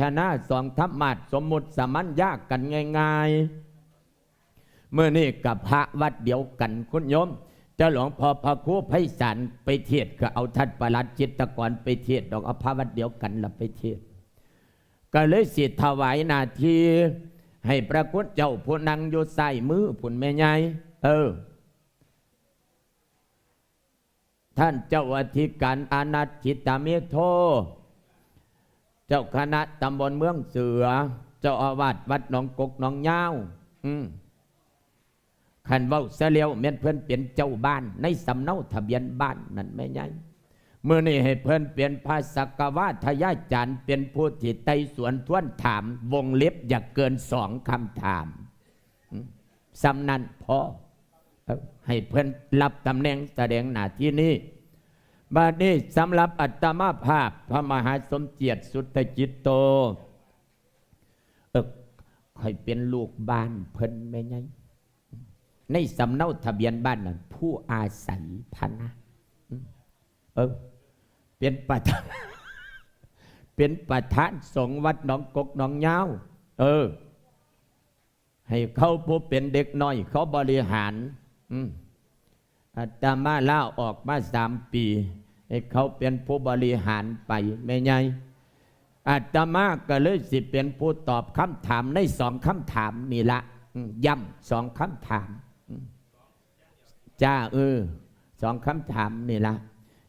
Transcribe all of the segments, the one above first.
ชนะสองธรรมาสสมมุติสมัญยากกันง่ายๆ เมื่อนี่กับพระวัดเดียวกันคุณโยมเจ้าหลวงพ่อพระครูไพศาลไปเทศก็เอาท่านประหลัดจิตกรไปเทศดอกเอาพระวัดเดียวกันละไปเทศก็เลยสิถวายนาทีให้พระคุณเจ้าผู้นังอยู่ใส่มือผุนแม่ใหญ่เออ ท่านเจ้าอธิการอนัตจิตตาเมโท เจ้าคณะตำบลเมืองเสือ เจ้าอาวาสวัดหนองกกหนองยาวอืมขันเว้าเสลียวเม่นเพื่อนเปลี่ยนเจ้าบ้าน ในสำเนาทะเบียนบ้านนั่นไม่ใหญ่เมื่อนี้ให้เพื่อนเปลี่ยนภาษากวาทยาจารย์เป็นผู้ที่ไต่สวนท้วนถาม วงเล็บอย่าเกินสองคำถามสำนันพอเออให้เพื่อนรับตำแหน่งแสดงหน้าที่นี้ บัดนี้สำหรับอัตมาภาพพระมหาสมเจียรสุตจิตโตเออคอยเป็นลูกบ้านเพิ่นแม่ไงในสำเนาทะเบียนบ้านนั้นผู้อาศัยพนะเออเป็นประธานเป็นประธานสงวัดหนองกกหนองยาวเออ ให้เขาผู้เป็นเด็กน้อย เขาบริหาร อืม อาตมาล่าออกมาสามปีเขาเป็นผู้บริหารไปไม่ไงอาตมาก็เลยสิเป็นผู้ตอบคำถามในสองคำถามนี่ละย้ำสองคำถามจ้าเออสองคำถามนี่ละ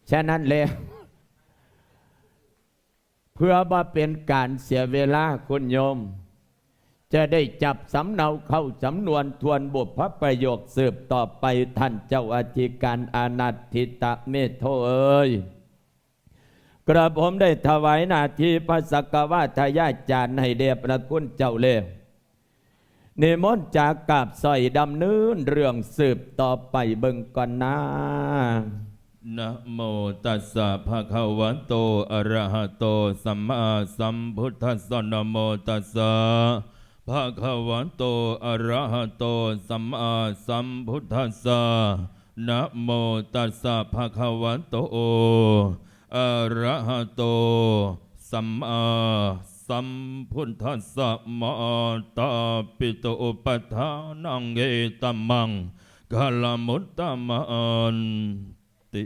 ฉะนั้นเลยเพื่อว่าเป็นการเสียเวลาคุณโยม จะได้จับสำเนาเข้าสำนวนทวนบทพประโยคสืบต่อไปท่านเจ้าอธิการอานัตทิตะเมโทเอ้ยกระผมได้ถวายนาทีพระสกวาทายาจารย์ให้เดชพระคุณเจ้าเลวนิมนต์จากกาบสอยดำเนินเรื่องสืบต่อไปเบิ่งก่อนนะนะโมตัสสะภะคะวะโตอะระหะโต สัมมาสัมพุทธัสสะนะโมตัสสะ ภะคะวะโตอะระหะโตสัมมาสัมพุทธัสสะนะโมตัสสะภะคะวะโตอะระหะโตสัมมาสัมพุทธัสสะมาตาปิโตอุปทานังเอตัมมังกาลมุตตมันติ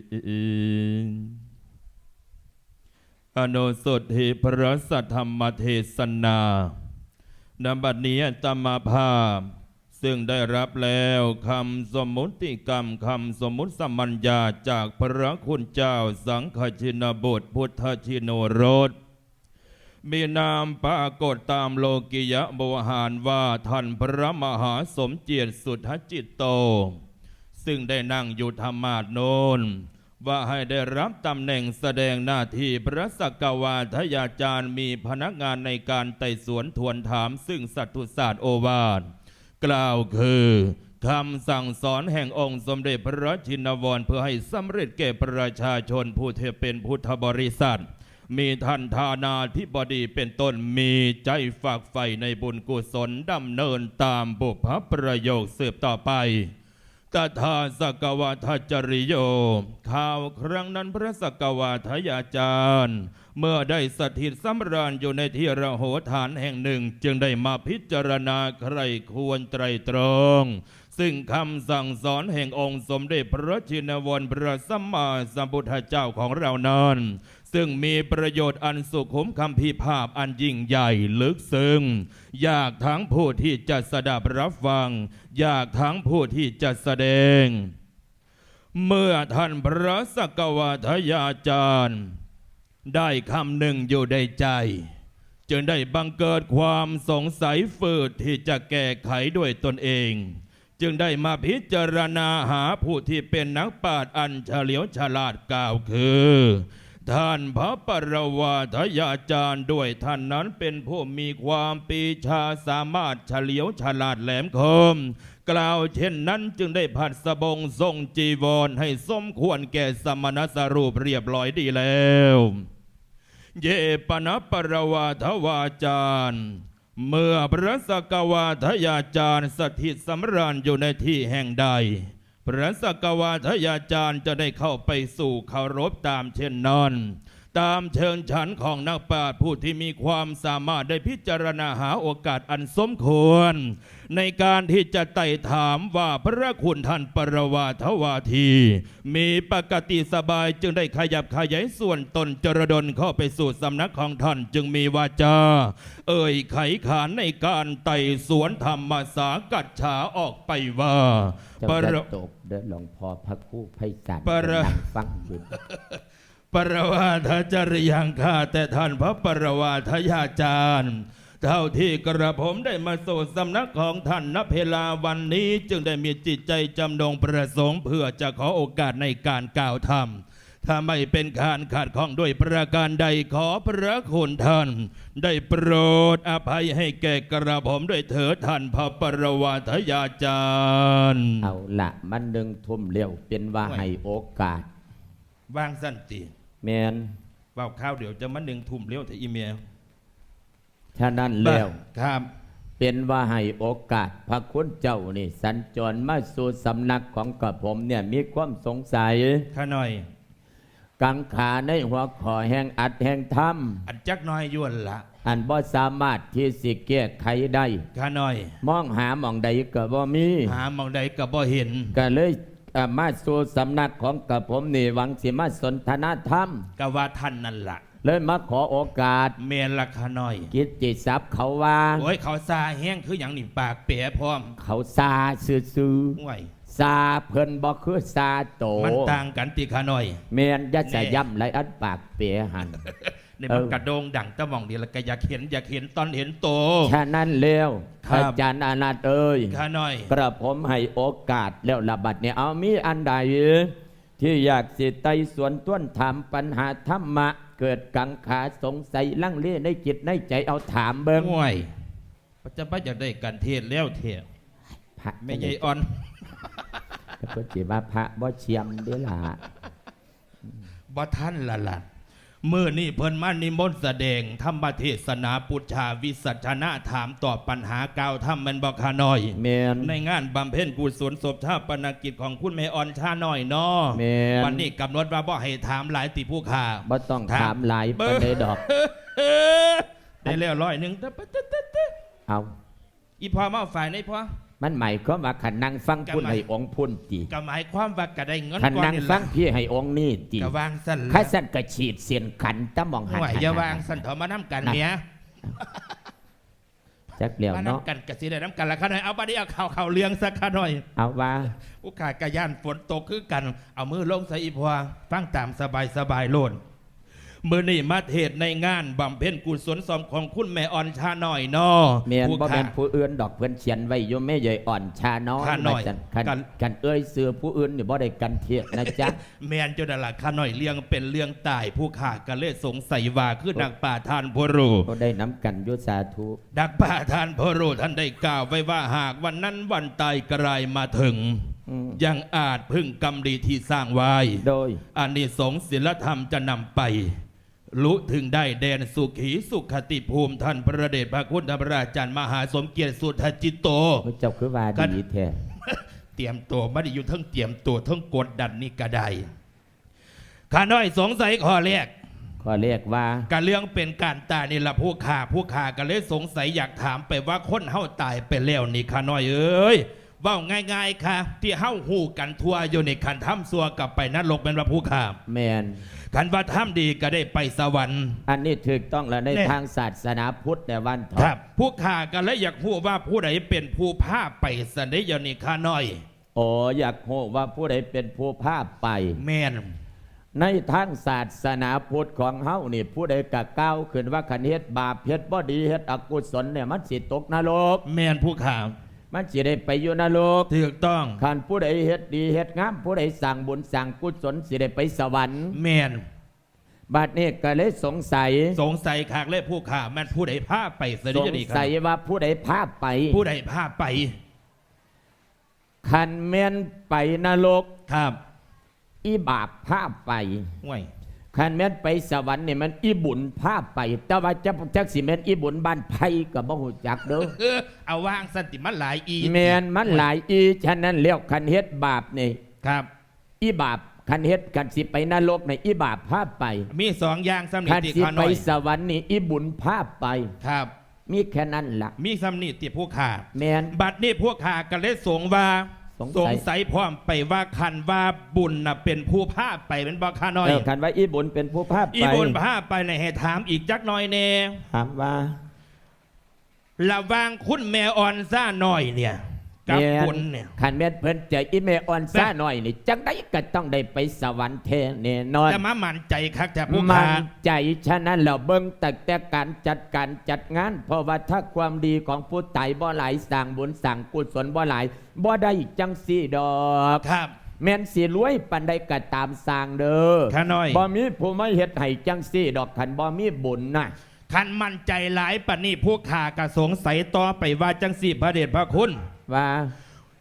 อนุสุทธิพระสัทธรรมเทศนา นบัดนี้ตมาภาพ ซึ่งได้รับแล้วคำสมมุติกรรมคำสมมุติสมัญญาจากพระคุณเจ้าสังฆชินบทพุทธชิโนรสมีนามปรากฏตามโลกิยะบวหารว่าท่านพระมหาสมเจียรสุทธจิตโต ซึ่งได้นั่งอยู่ธรรมาสโนน ว่าให้ได้รับตำแหน่งแสดงหน้าที่พระสกวาทยาจารย์มีพนักงานในการไต่สวนทวนถามซึ่งสัตุศาสตร์โอวาทกล่าวคือคำสั่งสอนแห่งองค์สมเด็จพระชินวรเพื่อให้สำเร็จแก่ประชาชนผู้เทเป็นพุทธบริษัท มีท่านธานาธิบดีเป็นต้นมีใจฝากใฝ่ในบุญกุศลดำเนินตามบุพประโยคสืบต่อไป ตถาสกวาทจริโย ข่าวครั้งนั้นพระสกวาทยาจารย์ เมื่อได้สถิตสำราญอยู่ในที่ระโหฐานแห่งหนึ่ง จึงได้มาพิจารณาใครควรไตรตรอง ซึ่งคำสั่งสอนแห่งองค์สมเด็จพระชินวรพระสัมมาสัมพุทธเจ้าของเรานั้น ซึ่งมีประโยชน์อันสุขุมคำพิภาพอันยิ่งใหญ่ลึกซึ้งอยากทั้งผู้ที่จะสดับรับฟังอยากทั้งผู้ที่จะแสดง เมื่อท่านพระสกวาทยาจารย์ ได้คำหนึ่งอยู่ในใจ จึงได้บังเกิดความสงสัยฝืดที่จะแก้ไขด้วยตนเองจึงได้มาพิจารณาหาผู้ที่เป็นนักปราชญ์อันเฉลียวฉลาดกล่าวคือ ท่านพระปรวาทยาจารย์ด้วยท่านนั้นเป็นผู้มีความปีชาสามารถเฉลียวฉลาดแหลมคม กล่าวเช่นนั้นจึงได้ผัดสบงทรงจีวรให้สมควรแก่สมณสรูปเรียบร้อยดีแล้ว เยปนปรวาทวาจารย์เมื่อพระสกวาทยาจารย์สถิตสำราญอยู่ในที่แห่งใด พระสกวาทยาจารย์จะได้เข้าไปสู่เคารพตามเช่นนั้น ตามเชิงฉันของนักปราชญ์ผู้ที่มีความสามารถได้พิจารณาหาโอกาสอันสมควร ในการที่จะไต่ถามว่าพระคุณท่านปรวาทวาที มีปกติสบายจึงได้ขยับขยายส่วนตนจรดลเข้าไปสู่สำนักของท่านจึงมีวาจา เอ่ยไขขานในการไต่สวนธรรมสากัดฉาออกไปว่าเจ้าปรจะตกเด้อหลวงพ่อพระครู่ไพศาลปะระกำลังฟังอยู่ ปรวาทจริยังข้าแต่ท่านพระปรวาทยาจารย์ เท่าที่กระผมได้มาสู่สำนักของท่านณเพลาวันนี้จึงได้มีจิตใจจำนงประสงค์เพื่อจะขอโอกาสในการกล่าวธรรมถ้าไม่เป็นการขาดข้องด้วยประการใดขอพระคุณท่าน ได้โปรดอภัยให้แก่กระผมด้วยเถิดท่านพระปรวาทยาจารย์ เอาละมันหนึ่งทุ่มเร็วเป็นว่าไม่ให้โอกาสวางสั้นตี แมนว่าข้าวเดี๋ยวจะมาหนึ่งทุ่มเลี้ยวแต่อีเมลฉะนั้นแล้ว ครับ เป็นว่าให้โอกาสพระคุณเจ้านี่ สัญจรมาสู่สำนักของกระผมเนี่ยมีความสงสัย ข้าหน่อย กังขาในหัวขอแห่งอัดแห่งถ้อันจักหน้อยยวนละำอันบ่สามารถที่สิแก้ไขได้ ข้าหน่อย มองหาหมองใดก็บ่มี หาหมองใดก็บ่เห็น ก็เลยเอ่อ มาสู่สำนักของกระผมนี่หวังสิมาสนทนาธรรมก็ว่าท่านนั่นละเลยมาขอโอกาสเมนละข้าหน่อย กิตติศัพท์เขาว่าโอ้ยเขาซาแห้งคืออย่างนี่ปากเปียพร้อม เขาซาซื่อห่วยๆซาเพิ่นบ่คือซาโต มันต่างกันติข้าหน่อยแม่นยัดแน่จะย่ำไรอันปากเปียหัน ในมันเออกระโดงดังตะหมองเดียวแล้วก็อยากเห็นอยากเห็นตอนเห็นโตฉะนั้นแล้วครับ อาจารย์อนันต์เอ้ยข้าหน่อย กระผมให้โอกาสแล้วระบัดเนี่ยเอามีอันใดที่อยากสิไต่สวนต้นถามปัญหาธรรมะ เกิดกังขาสงสัยลังเลในจิตในใจเอาถามเบิ่งห่วยพระเจ้าพระอยากได้การเทศน์แล้วเทศน์พระไม่ใช่อ่อนก็เพิ่นสิว่าพระบ่เชียมเด้อล่ะ บ่ท่านละล่ะเมื่อนี่เพิ่นมานิมนต์แสดง ธรรมเทศนาปุจชาวิสัชนะถามตอบปัญหากล่าวธรรมแมันบอกขาน้อย แม่นในงานบำเพ็ญกุศลศพชาปนกิจของคุณแม่อ่อนชาน้อยเนาะแม่น วันนี้กำหนดว่าบ่ให้ถามหลายติผู้ข่า บ่ต้องถามหลายปานใดดอก ได้แล้วร้อยหนึ่งตึ๊ดตึ๊ดตึ๊ดตึ๊ดตึ๊ดเอาอีพอมาฝ่ายในพอ มันหมายความว่าขันนั่งฟังพุ่นก็หมายให้องค์พุ่นติก็หมายความว่าก็ได้เงินขันก่อนนั่งนี่ฟัละงพี่ให้องค์นี่ติก็วางสั่นข้าสั่นกระฉีดเสียนขันตะมองหันห่วยอย่าวางสั่นเถอะมาน้ำกันเมียจักเดียวมาเนาะน้ำกันกะสิได้น้ำกันละข้าหน่อยเอาบัดนี้เอาข่าวข่าวเลี้ยงสักข้าหน่อย เอาว่าผู้ขายกระยานฝนตกคือกัน เอามือลงใส่อีพวาฟังตามสบายสบายโลด มือนี่มาเทศในงานบำเพ็ญกุศลสมของคุณแม่อ่อนชาหน่อยเนอเมียนผู้บ่ขาเป็นผู้อื่นดอกเพิ่นเขียนไว้อยู่แม่ใหญ่อ่อนชาน้อยข้าน้อยว่าจั่นคันกันกันเอ้ยเสือผู้อื่นนี่บ่ได้กันเทียดนะจ๊ะแมนจนนั่นละข้าหน่อยเลี้ยงเป็นเลี้ยงตายผู้ขาก็เลยสงสัยว่าคือนักป่าทานพรูบ่ได้น้ำกันอยุสาธุดักป่าทานพรูท่านได้กล่าวไว้ว่าหากวันนั้นวันตายกลายมาถึงอืมยังอาจพึ่งกรรมดีที่สร้างไว้ โดยอานิสงส์ศีลธรรมจะนำไป รู้ถึงได้แดนสุขีสุขติภูมิท่านพระเดชพระคุณธรรมราชาญมหาสมเกียรติสุทธจิตโต พระเจ้าคือว่ากันดีแท้เตรียมตัวไม่ได้อยู่ทั้งเตรียมตัวทั้งกดดันนี่ก็ได้ข้าน้อยสงสัยข้อแรกขอเรียกว่าการเรื่องเป็นการตายนี่ละผู้ข่าผู้ข่าก็เลยสงสัยอยากถามไปว่าคนเฮาตายไปแล้วนี่ข้าน้อยเอ้ย เว่าง่ายๆค่ะ ที่เฮาหูกันทั่วอยู่ในคันถ้ำซัวกลับไปนรกเป็นว่าผู้ข่าแมนคันว่าถ้ำดีก็ได้ไปสวรรค์ อันนี้ถูกต้องแล้วในแน่ ทางศาสนาพุทธในวันทอครับผู้ข่าก็เลยอยากพูดว่าผู้ใดเป็นผู้พาไปสันนิยนี่ข้าน้อย โอ้อยากโหว่าผู้ใดเป็นผู้ภาพไป แมนในทางศาสนาพุทธของเฮานี่ผู้ใดกะก้าวขึ้นว่าคันเฮ็ดบาปเฮ็ดบ่ดีเฮ็ดอกุศลเนี่ยมันสิตกนรก แมนผู้ข่า มันสิได้ไปอยู่นรกถูกต้องคันผู้ใดเฮ็ดดีเฮ็ดงามผู้ใดสั่งบุญสั่งกุศลสิได้ไปสวรรค์แมนบัดนี้ก็เลยสงสัย สงสัยขากเลยผู้ข่าแม่นผู้ใดพาไปสันสนิงยนี่ครัสับยว่าผู้ใดภาพไป ผู้ใดพาไปคันแม่นไปนรกครับ อีบาปภาพไปห่วย คันแม่นไปสวรรค์เนี่ยมันอีบุญภาพไป แต่ว่าจะจักสิแม่นอีบุญบ้านไผก็บ่ฮู้จักเด้อ เออเอาวางสันติมันหลายอีแม่นมันหลายอีฉะนั้นแล้วคันเฮ็ดบาปนี่ครับ อีบาปคันเฮ็ดกันสิไปนรกในอิบาปพาไป มีสองอย่างสำนิคันติสิขาไปน้อยสวรรค์นี่อิบุญพาไป ครับ มีแค่นั้นล่ะ มีสำนิติผู้ขาแมนบัดนี้พวกขาก็เลยสงว่า สงสสัยงสัยพร้อมไปว่าคันว่าบุญน่ะเป็นผู้พาไปเป็นบ่ขาน้อย เออคันว่าอิบุญเป็นผู้พาไปอีบุญพาไปในให้ถามอีกจักหน่อยแน่ถามว่าระหวางคุณแม่อ่อนซ่าหน่อยเนี่ย กับแม่นบุญเนี่ยคันแม่นเพิ่นเจออิเมออนซ่าหน่อยนี่จังได้ก็ต้องได้ไปสวรรค์แท้แน่นอน จะมามั่นใจคักแต่ผู้มัขานใจฉะนั้นเราเบิ่งแต่แต่การจัดการจัดงาน เพราะว่าถ้าความดีของผู้ตายบ่หลายสร้างบุญสร้างกุศลบ่หลายบ่ได้จังสี่ดอกครับ แม่นสิรวยปันใดก็ตามสร้างเด้อขาน้อย บ่มีผู้ไม่เฮ็ดให้จังสี่ดอกคันบ่มีบุญน่ะ คันมั่นใจหลายปานนี้พวกขากระสงสัยต่อไปว่าจังสี่พระเดชพระคุณ ว่า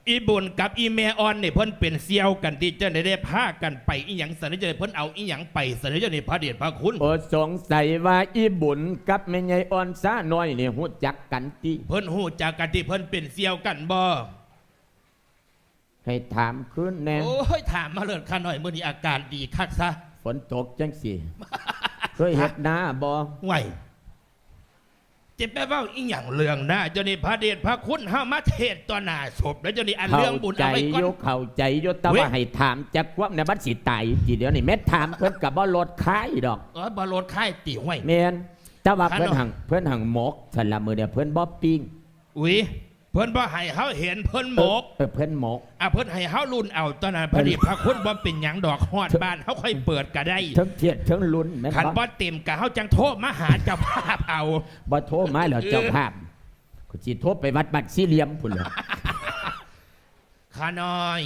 อีบุญกับอีเมออนเนี่ยเพิ่นเป็นเซียวกันที่จะได้ได้พากันไปอีหยังสันนิจเพิ่นเอาอีหยังไปสันนิจในพระเดชพระคุณโอสงสัยว่าอีบุญกับแม่ใหญ่อ่อนซ่าน้อยนี่ฮู้จักกันติเพิ่นหูจากกันที่เพิ่นเป็นเซียวกันบ่ให้ถามคืนแน่โอ้ยถามมาเลยข้าหน่อยมื้อนี้อาการดีคักซะฝนตกจังสิเคยเฮ็ดนาบ่ไหว จะแปลว่าอีหยังเรื่องนะเจ้านี่พระเดชพระคุณห้ามาเทศต่อหน้าศพแล้วเจ้านี่อันเข้าเรื่องบุญเอาไว้ก่อโยกเข้าใจโยแต่เว้ย ว่าให้ถามจักควาในบัดสิตายจีเดียวนี่แม่ถามเพิ่นกับบ่ลดคายดอกเออบ่โลดค่ายตีห้วย แม่นแต่ว่าเพิ่นเนหังเพิ่นหังหมกสันละมือเดียวเพิ่นบ่ปิ้ง อุ้ย เพิ่นบ่ให้เฮาเห็นเพิ่นหมกเออเพิ่นหมก อะเพิ่นให้เฮารุ่นเอาตอนนั้นพระเดชพระคุณบ่เป็นหยังดอกฮอดบ้านเฮาค่อยเปิดก็ได้เทั้งเทียดเทั้งลุ้นแม่นคันบ่บ่เต็มก็เฮาจังโทรมาหาเจ้าภาพเอา บ่โทรมาแล้วเจ้าภาพก็สิโทรไปวัดบัดสี่เหลี่ยมพุ่นล่ะข้าน้อย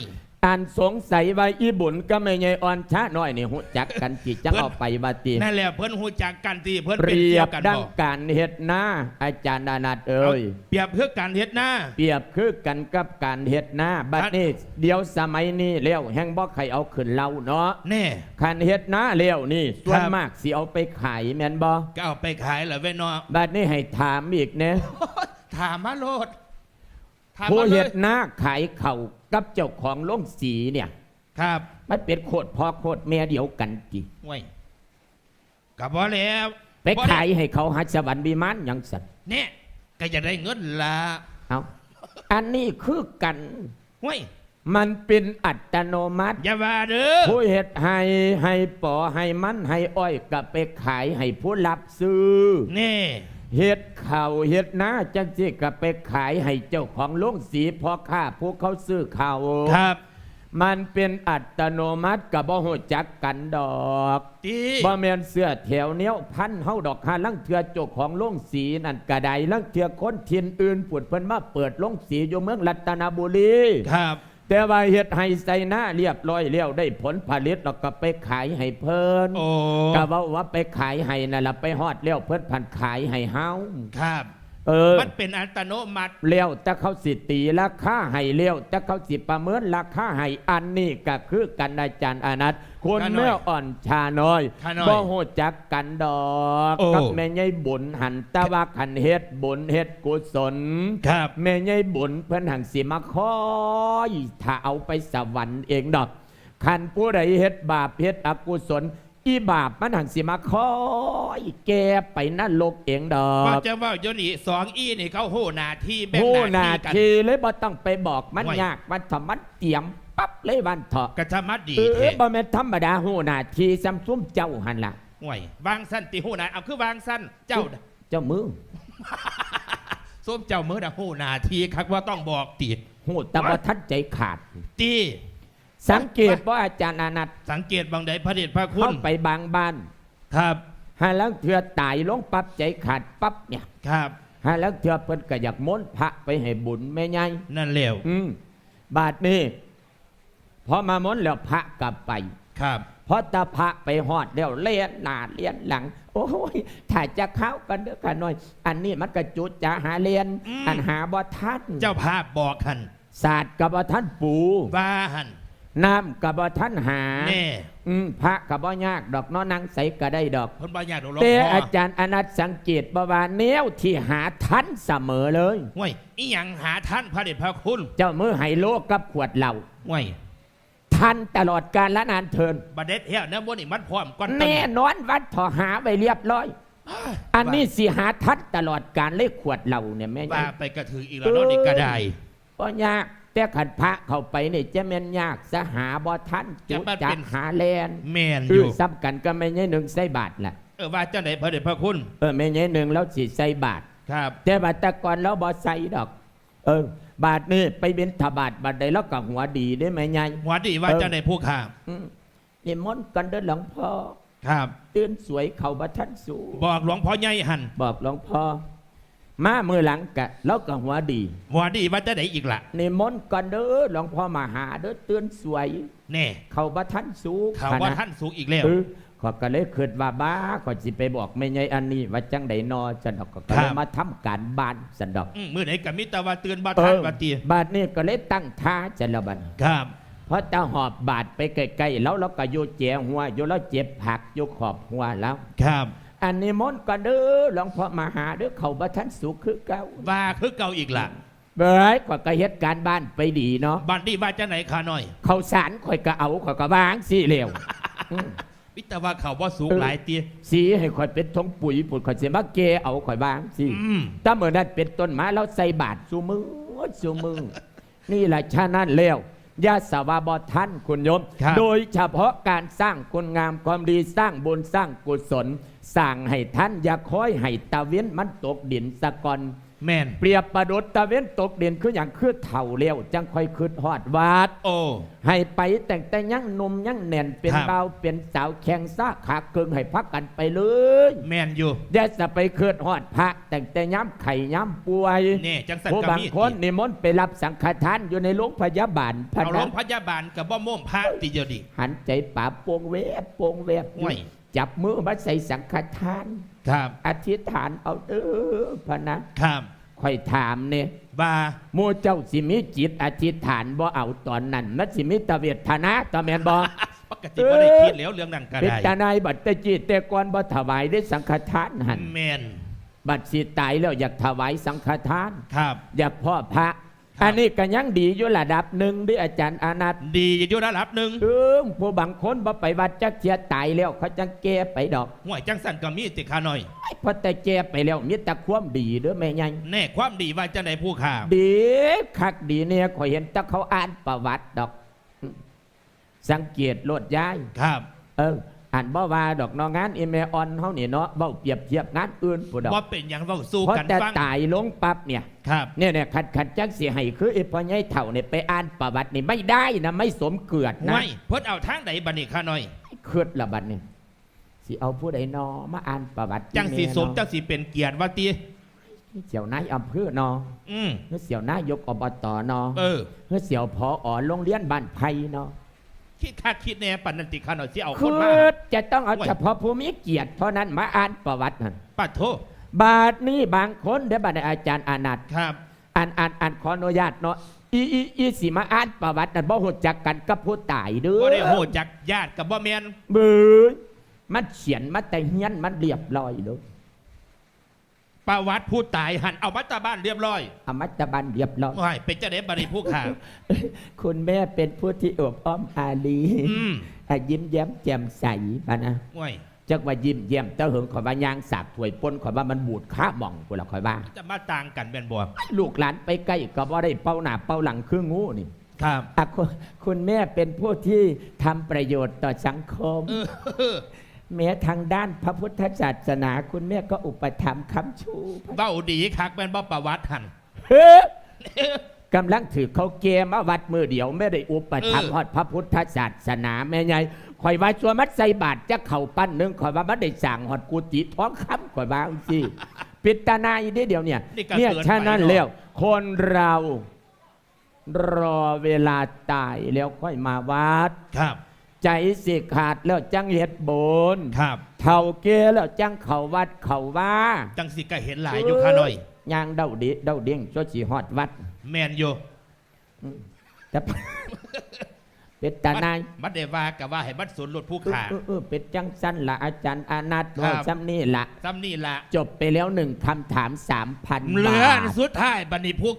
อ่านสงสัยว่าอีบุญก็ไม่ใหญ่อ่อนช้าน้อยนี่ฮู้จักกันจิจังเพิ่นเอาไปว่าตินั่นแหละเพิ่นฮู้จักกันที่เพิ่นเปเป็นรีเซียยบวกันดังบ่การเฮ็ดนาอาจารย์นานัดเอ้เอายเปรียบเพื่อการเฮ็ดหน้า เปรียบคือกันกับการเฮ็ดนาบัดนี้เดี๋ยวสมัยนี้แล้วแห่งบ่ใครเอาขึ้นเล่าเนาะแน่ คันเฮ็ดนาแล้วนี่ส่วนครับ มากสิเอาไปขายแม่นบ่ก็เอาไปขายเหรอเว้ยเนาะบัดนี้ให้ถามอีกเนะ ถามมาโลด ถามผู้มาเลเฮ็ยดนาขายเข่าวกับเจ้าของโรงสีเนี่ย ครับมันเป็นโคตรพ่อโคตรแม่เดียวกันจิไว้กับว่าแล้วไปขายให้เขาหาสวรรค์วิมานหยังสัตว์เนี่ยก็จะได้เงินละเอาอันนี้คือกันไว้ยมันเป็นอัตโนมัติ อย่าว่าเด้อผู้เฮ็ดให้ให้ปอให้มันให้อ้อยกับไปขายให้ผู้รับซื้อแน่ เฮ็ดข่าวเฮ็ดนาจังสิกับไปขายให้เจ้าของโรงสีพ่อค้าผู้เขาซื้อข่าวครับ มันเป็นอัตโนมัติกับบ่ฮู้จักกันดอกตีบ่แม่นเสื้อแถวเหนี้ยวพันเฮาดอกหาลังเทือเจ้าของโรงสีนั่นกระไดลังเทือคนถิ่นอื่นปุดเพิ่นมาเปิดโรงสีอยู่เมืองรัตนบุรีครับ แต่ว่าเฮ็ดให้ใส่หน้าเรียบร้อยแล้วได้ผลผลิตแล้วก็ไปขายให้เพิ่นโอ้ก็เว้าว่าไปขายให้นั่นล่ะไปฮอดแล้วเพิ่นพันขายให้เฮาครับ เออ มันเป็นอัตโนมัติแล้วแต่เขาสิตีราคาให้แล้วแต่เขาสิประเมินราคาให้อันนี้ก็คือกันอาจารย์อนัท คนข้าน้อยเมื่ออ่อนชาน้อยข้าน้อยบ่ฮู้จักกันดอกโอ้กับแม่ใหญ่บุญหันแตะว่าคันเฮ็ดบุญเฮ็ดกุศลครับ แม่ใหญ่บุญเพิ่นหังสิมาคอยถ้าเอาไปสวรรค์เองดอกคันผู้ใดเฮ็ดบาปเฮ็ดอกุศลอีบาปมันหังสิมาคอยแกไปนรกเองดอว่ากจะว่าโยนี่สองอีนี่เขาโหหนาที่แบ่งผู้หหน้านาที่กันทีเลยบ่ต้องไปบอกมันไว้ยากมันถมันเตรียม ปั๊บเลยวันเถาะกระทำมัดดีเอเทอบ่แม่นธรรมดาหูหนาทีซ้ำซุ่มเจ้าหันล่ะห่วยวางสั้นตีหูหนาเอาคือวางสั้นเจ้าเจ้ามือส้มเจ้ามือดังหูหนาทีคักว่าต้องบอกติดหูแต่ว่าทันใจขาดตีสังเกตว่าอาจารย์อานัทสังเกตบางใดพระเดชพระคุเข้าณไปบางบ้าน ครับหาแล้วเถื่อตายลงปั๊บใจขาดปั๊บเนี่ยครับหาแล้วเถื่อเพิ่นก็อยากม้นพระไปให้บุญแม่ใหญ่นั่นเร็วอืมบาดนี้ พอมาม้นแล้วพระกลับไป ครับ เพราะตาพระไปหอดเดี๋ยวเลียนหน้าเลียนหลัง โอ้ยถ้าจะเข้ากันเด้อกันหน่อย อันนี้มันกระจุดจะหาเลียนอันหาบ่ทันเจ้าภาพบอกหันศาสตร์กับบ่ทันปูว่าหันน้ำกับบ่ทันหาแน่อืมพระกับบ่ยากดอกเน้อนังใสก็ได้ดอก เพิ่นบ่อยากดูลงแต่คออาจารย์อนัตสังเกตบว่าแนวที่หาทันเสมอเลย ห่วยอีหยังหาท่านพระเดชพระคุณเจ้ามือไฮโลกับขวดเหล้าห่วย ทันตลอดกาลและนานเทินบัดเด็ดเฮียเนื้อม้วนนี่มันพร้อมก่อนแน่นอนวัดถอหาไปเรียบร้อย อันนี้สิหาทัดตลอดการเลขขวดเหล่าเนี่ยแม่ว่าไปกระถืออีกแล้วเนาะนี่ก็ได้ก็ยากแต่ขันพระเข้าไปนี่จะแม่นยากสหาบ่ทันจุจะมาจัเป็กนหาแลนแมนอคือยู่ซ้ำกันก็ไม่ใช่หนึ่งใส่บาทล่ะเออว่าเจ้าไหนพระเดชพระคุณเออไม่ใช่หนึ่งแล้วสิใส่บาทครับ แต่บาทแตะก่อนแล้วบ่ใส่ดอก เออ บาทนี่ไปเป็นถบาทบาทใดแล้วก็หัวดีได้ไหมไงหัวดีว่าเจ้าไหนผู้ข่าอืมนี่มนต์กันเด้อหลวงพ่อครับตื่นสวยเขาบัทันสูบอกหลวงพ่อใหญ่หันบอกหลวงพ่อมามือหลังกะแล้วก็หัวดี หัวดีว่าเจ้าไหนอีกล่ะนี่มนต์กันเด้อหลวงพ่อมาหาเด้อตื่นสวยแน่เขาบัทันสูข่าวว่าท่านสูงอีกแล้วเออ ขอยก็เลยคิดว่าบ้าขอยสิไปบอกไม่ไงอันนี้ว่าจังไดนอจันดอกก็ครัเลยบมาทำการบ้านสันดอกอืมมื่อไหนกับมิตรว่าเตือนบาเอทานอบาตีบาทนี่ก็เลยตั้งท่าจันละบันครับ เพราะจะหอบบาดไปใกล้ๆแล้วเราก็โยเจียหัวโยแล้วเจ็บผักโยขอบหัวแล้ว ครับ อันนี้มนต์กันเด้อหลวงพ่อมาหาเด้อเขาบัทันสุขคือเก่าว่าคือเก่าอีกล่ะเบ้ยข่อยก็เฮ็ดการบ้านไปดีเนาะบัดนี้ว่าเจ้าไหนขาหน่อย เขาวสารข่อยก็เอาข่อยก็วางสิเร็วอืม มิตรว่าเขาว่าสูงเออหลายเตียสีให้ข่อยเป็นทงปุ๋ยปุ๋ยข่อยสิมาเกเอาข่อยวางสิอืมถ้าเมื่อนั้นเป็นต้นไม้แล้วใส่บาทสูมือสูมือนี่แหละชานั่นแล้วยาสาวาบอท่านคุณโยมครับโดยเฉพาะการสร้างคุณงามความดีสร้างบุญสร้างกุศล สร้างให้ท่านอย่าคอยให้ตะเว้นมันตกดินสะก่อน แมนเปรียบประดุดตะเว้นตกดินคืออย่างคือเถ่าเลี้ยวจังค่อยคืดฮอดวาด โอ้ ให้ไปแต่งแต่ยังหนุ่มยังแน่นเป็นครับ เบาเป็นสาวแข็งซ่าขาเกิงให้พักกันไปเลยแมนอยู่อย่าจะไปเกิดหอดพระแต่งแต่ย้ำไข่ย้ำป่วยนี่จังสันผู้กะบางมีคนนิมนต์ไปรับสังฆทานอยู่ในโรงพยาบาลพะเอาโรนะงพยาบาลกับบ่ม่วงพระตีเดียวดิ หันใจป่าโปวงเวบโปวงเวบโอ้ย จับมือมาใส่สังฆทาน ครับอธิษฐานเอาเด้อพะนะครับค่อยถามเนี่ยว่าหมู่เจ้าสิมีจิตอธิษฐานบ่เอาตอนนั้นมันสิมีแตะเวทนาตะแมนบ่ปกติไม่ได้คิดแล้วเรื่องนั้นก็เป็นได้ตาในายบัดแตะจีแต่ก่อนบ่ถวายได้สังฆทานหันแมนบัดสิตายแล้วอยากถวายสังฆทาน ครับ อยากพ่อพระครับ อันนี้ก็ยังดีอยู่ระดับหนึ่งเด้วยอาจารย์อานัทดีอยู่ระดับหนึ่งเออผู้บางคนบ่ไปวัดจักเทียตายแล้วเขาจังแก้ไปดอกห่วยจังสันก็มีติขาหน่อยไอ้พอแต่แก้ไปแล้วมีแต่ความดีเด้อแม่ยังแน่ความดีว่าเจ้าไหนผู้ข่าดีคักดีเนี่ยข่อยเห็นแต่เขาอ่านประวัติดอก สังเกตโลดย้ายครับ เออ อ่านบ่ว่าดอกเนองานอีเมออนเฮานี่เนาะเบ้าเปรียบเทียบงานอื่นผู้ดอกว่าเป็นอย่างเราสู้เพราะกันแต่ฟังตายลงปั๊บเนี่ยครับ เนี่ยเนี่ยขัดขัดจักเสียให้คือไอ้พ่อใหญ่เถ่าเนี่ยไปอ่านประวัตินี่ไม่ได้นะไม่สมเกียรตินะไม่เพิ่นเอาทางไหนบัดนี้ขาหน่อยเกิดละบัดนี่สิเอาผู้ใดนอมาอ่านประวัติจังสีแน่สมเนาะจังสีเป็นเกียรติว่าตีเสี่ยวนายอำเภอนออืมเฮ้ยเสี่ยวนายกอบตนอเออเฮ้ยเสี่ยวพออ๋อโรงเรียนบ้านไผ่นอ คิดคาดคิดแน่ปันนันติขาหน่อยสิเอาคคืนมา อจะต้องเอาโอ้ย เฉพาะผู้มีเกียรติเท่านั้นมาอ่านประวัตินั่นปัดโทบาทนี้บางคนเดี๋ยวบัดนี้อาจารย์อานัทครับ อ่านอ่านอ่านขออนุญาตเนาะอีอีอีสิมาอ่านประวัตินั่นบ่ฮู้จักกันกับผู้ตายเด้อบ่ได้โหจักญาติกับบ่แมนเบือมันเขียนมาแต่เฮียนมันเรียบร้อยเลย ประวัติผู้ตายหันเอามาตาบ้านเรียบร้อยอมัตตบันเรียบร้อย ว้ายเป็นเจ้าเด็บัดนี้ผู้ข่าคุณแม่เป็นผู้ที่อบอ้อมอารีอืม อะยิ้มแย้มแจ่มใสปะนะว้ายจักว่ายิ้มแย้มเต้าเหิงขอยว่ายางสาบถวยปนขอยว่ามันบูดข้าหม่องกูละขอยว่า จะมาต่างกันเป็นบ่ลูกหลานไปใกล้ก็บ่ได้เป้าหน้าเป้าหลังคืองูนี่ครับอะคุณคุณแม่เป็นผู้ที่ทำประโยชน์ต่อสังคม เออ แม้ทางด้านพระพุทธศาสนาคุณแม่ก็อุปถัมภ์คำชูเบ้าดีคักเป็นบ่ประวัติหันเฮ้กำลังถือเขาเกมมาวัดมือเดียวไม่ได้อุปถัมภ์เออฮอดพระพุทธศาสนาแม่ใหญ่คอยว่าชัวมัดใส่บาทจะเข่าปั้นหนึงคอยว่ามันได้สั่งฮอดกุฏิท้องคำคอยว่าจังซี่ปิดตาหนาอีเดียวเดียวเนี่ยนี่ก็เนี่ยเกินไปฉะนั้นเนอะแล้วคนเรารอเวลาตายแล้วค่อยมาวัดครับ ใจสิขาดแล้วจังเฮ็ดบนครับ เท่าเกแล้วจังเขาวัดเขาว่าจังสิก็เห็นหลายอยู่ข้าหน่อยยางเดาดิเดาเดียงชั่วสีฮอดวัด แมนอยู่แต่เป็ดตาในายมัดเดว่ากับว่าให้มัดสวนรถผู้เออขาเออเออเป็ดจังสั้นละอาจารย์อานัทครับว่าซ้ำนี่ละซ้ำนี่ละจบไปแล้วหนึ่งคำถามสามพันเหลืบาอทสุดท้ายบัดนี้ผู้